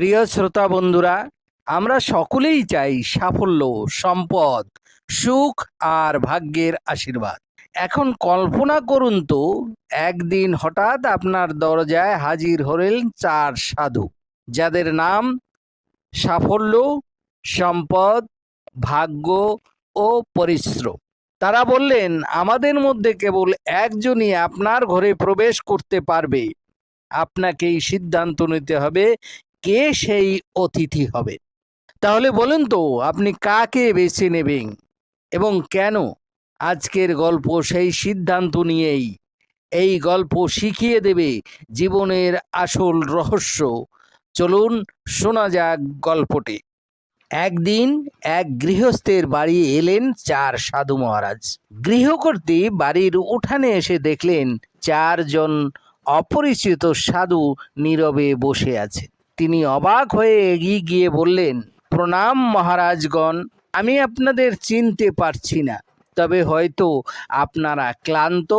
প্রিয় শ্রোতা বন্ধুরা, আমরা সকলেই চাই সাফল্য, সম্পদ, সুখ আর ভাগ্যের আশীর্বাদ। এখন কল্পনা করুন তো, একদিন হঠাৎ আপনার দরজায় হাজির হলেন চার সাধু, যাদের নাম সাফল্য, সম্পদ, ভাগ্য ও পরিশ্রম। তারা বললেন, আমাদের মধ্যে কেবল একজনই আপনার ঘরে প্রবেশ করতে পারবে। আপনাকেই সিদ্ধান্ত নিতে হবে কে সেই অতিথি হবে? তাহলে বলুন তো, আপনি কাকে বেছে নেবেন এবং কেন? আজকের গল্প সেই সিদ্ধান্ত নিয়েই। এই গল্প শিখিয়ে দেবে জীবনের আসল রহস্য। চলুন শোনা যাক গল্পটি। একদিন এক গৃহস্থের বাড়ি এলেন চার সাধু মহারাজ। গৃহকর্ত্রী বাড়ির উঠানে এসে দেখলেন চারজন অপরিচিত সাধু নীরবে বসে আছে তিনি অবাক হয়ে এগিয়ে গিয়ে বললেন, প্রণাম মহারাজগণ, আমি আপনাদের চিনতে পারছি না, তবে হয়তো আপনারা ক্লান্ত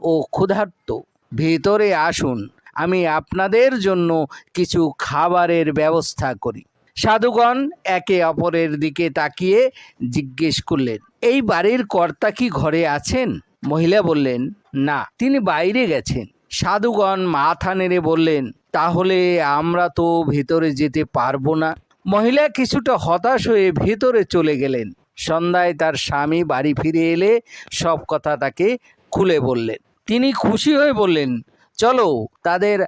ও ক্ষুধার্ত। ভেতরে আসুন, আমি আপনাদের জন্য কিছু খাবারের ব্যবস্থা করি। সাধুগণ একে অপরের দিকে তাকিয়ে জিজ্ঞেস করলেন, এই বাড়ির কর্তা কি ঘরে আছেন? মহিলা বললেন, না, তিনি বাইরে গেছেন। সাধুগণ মাথা নেড়ে বললেন তাহলে আমরা তো ভেতরে যেতে পারব না। মহিলা কিছুটা হতাশ হয়ে ভেতরে চলে গেলেন। সন্ধ্যায় তার স্বামী বাড়ি ফিরে এলে সব কথা তাকে খুলে বললেন। তিনি খুশি হয়ে বললেন, চলো, তাদের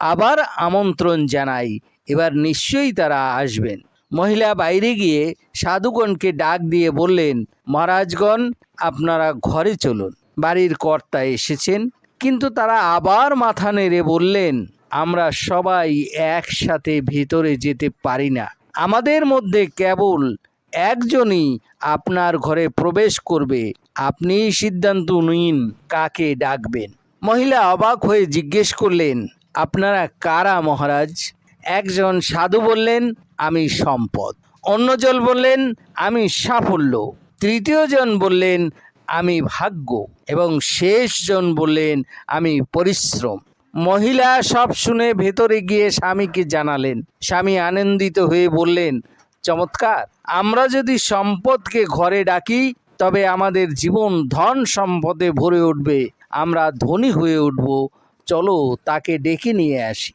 আবার আমন্ত্রণ জানাই। এবার নিশ্চয়ই তারা আসবেন। মহিলা বাইরে গিয়ে সাধুগণকে ডাক দিয়ে বললেন, মহারাজগণ, আপনারা ঘরে চলুন। বাড়ির কর্তা এসেছেন, কিন্তু তারা আবার মাথা নেড়ে বললেন আমরা সবাই একসাথে ভিতরে যেতে পারি না। আমাদের মধ্যে কেবল একজনই আপনার ঘরে প্রবেশ করবে। আপনিই সিদ্ধান্ত নিন কাকে ডাকবেন। মহিলা অবাক হয়ে জিজ্ঞেস করলেন, আপনারা কারা মহারাজ? একজন সাধু বললেন, আমি সম্পদ। অন্যজন বললেন, আমি সাফল্য। তৃতীয়জন বললেন, আমি ভাগ্য। এবং শেষজন বললেন, আমি পরিশ্রম। মহিলা সব শুনে ভেতরে গিয়ে স্বামীকে জানালেন। স্বামী আনন্দিত হয়ে বললেন, চমৎকার, আমরা যদি সম্পদকে ঘরে ডাকি, তবে আমাদের জীবন ধন সম্পদে ভরে উঠবে। আমরা ধনী হয়ে উঠব। চলো তাকে ডেকে নিয়ে আসি।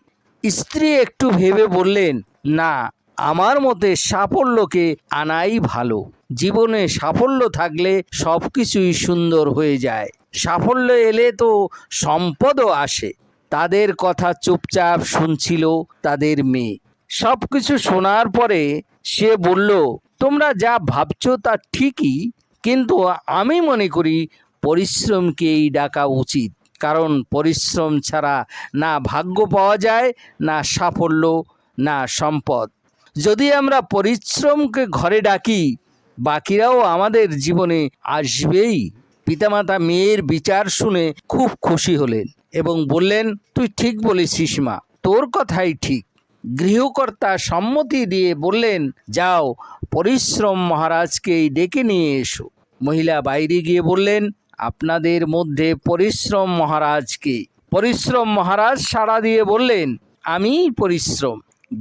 স্ত্রী একটু ভেবে বললেন, না, আমার মতে সাফল্যকে আনাই ভালো। জীবনে সাফল্য থাকলে সব কিছুই সুন্দর হয়ে যায়। সাফল্য এলে তো সম্পদও আসে। তাদের কথা চুপচাপ শুনছিল তাদের মেয়ে। সব কিছু শোনার পরে সে বলল, তোমরা যা ভাবছ তা ঠিকই, কিন্তু আমি মনে করি পরিশ্রমকেই ডাকা উচিত। কারণ পরিশ্রম ছাড়া না ভাগ্য পাওয়া যায়, না সাফল্য, না সম্পদ। যদি আমরা পরিশ্রমকে ঘরে ডাকি, বাকিরাও আমাদের জীবনে আসবেই। পিতামাতা মেয়ের বিচার শুনে খুব খুশি হলেন। এবং বললেন, তুই ঠিক বলেছিস মা, তোর কথাই ঠিক। গৃহকর্তা সম্মতি দিয়ে বললেন, যাও, পরিশ্রম মহারাজকেই ডেকে নিয়ে এসো। মহিলা বাইরে গিয়ে বললেন, আপনাদের মধ্যে পরিশ্রম মহারাজকে পরিশ্রম মহারাজ সাড়া দিয়ে বললেন, আমি পরিশ্রম।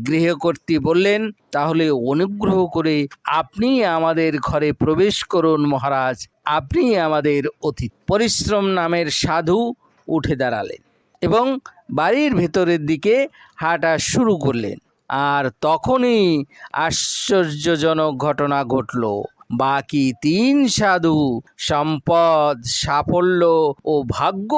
গৃহকর্ত্রী বললেন, তাহলে অনুগ্রহ করে আপনি আমাদের ঘরে প্রবেশ করুন মহারাজ, আপনি আমাদের অতীত। পরিশ্রম নামের সাধু উঠে দাঁড়ালেন এবং বাড়ির ভেতরের দিকে হাঁটা শুরু করলেন। আর তখনই আশ্চর্যজনক ঘটনা ঘটল। বাকি তিন সাধু সম্পদ, সাফল্য ও ভাগ্য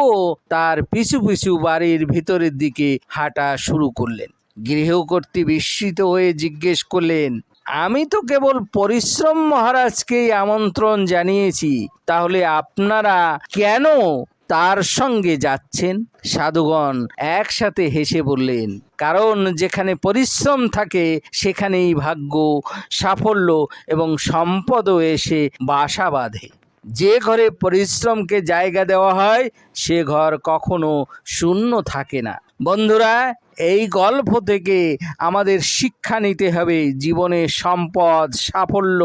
তার পিছু পিছু বাড়ির ভিতরের দিকে হাঁটা শুরু করলেন। গৃহকর্ত্রী বিস্মিত হয়ে জিজ্ঞেস করলেন, আমি তো কেবল পরিশ্রম মহারাজকেই আমন্ত্রণ জানিয়েছি। তাহলে আপনারা কেন তার সঙ্গে যাচ্ছেন সাধুগণ, একসাথে হেসে বললেন, কারণ যেখানে পরিশ্রম থাকে, সেখানেই ভাগ্য, সাফল্য এবং সম্পদও এসে বাসা বাঁধে। যে ঘরে পরিশ্রমকে জায়গা দেওয়া হয়, সে ঘর কখনো শূন্য থাকে না। বন্ধুরা, এই গল্প থেকে আমাদের শিক্ষা নিতে হবে, জীবনে সম্পদ, সাফল্য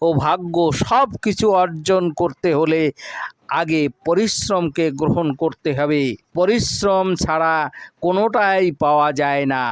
ও ভাগ্য সব কিছু অর্জন করতে হলে আগে পরিশ্রমকে গ্রহণ করতে হবে। পরিশ্রম ছাড়া কোনোটাই পাওয়া যায় না।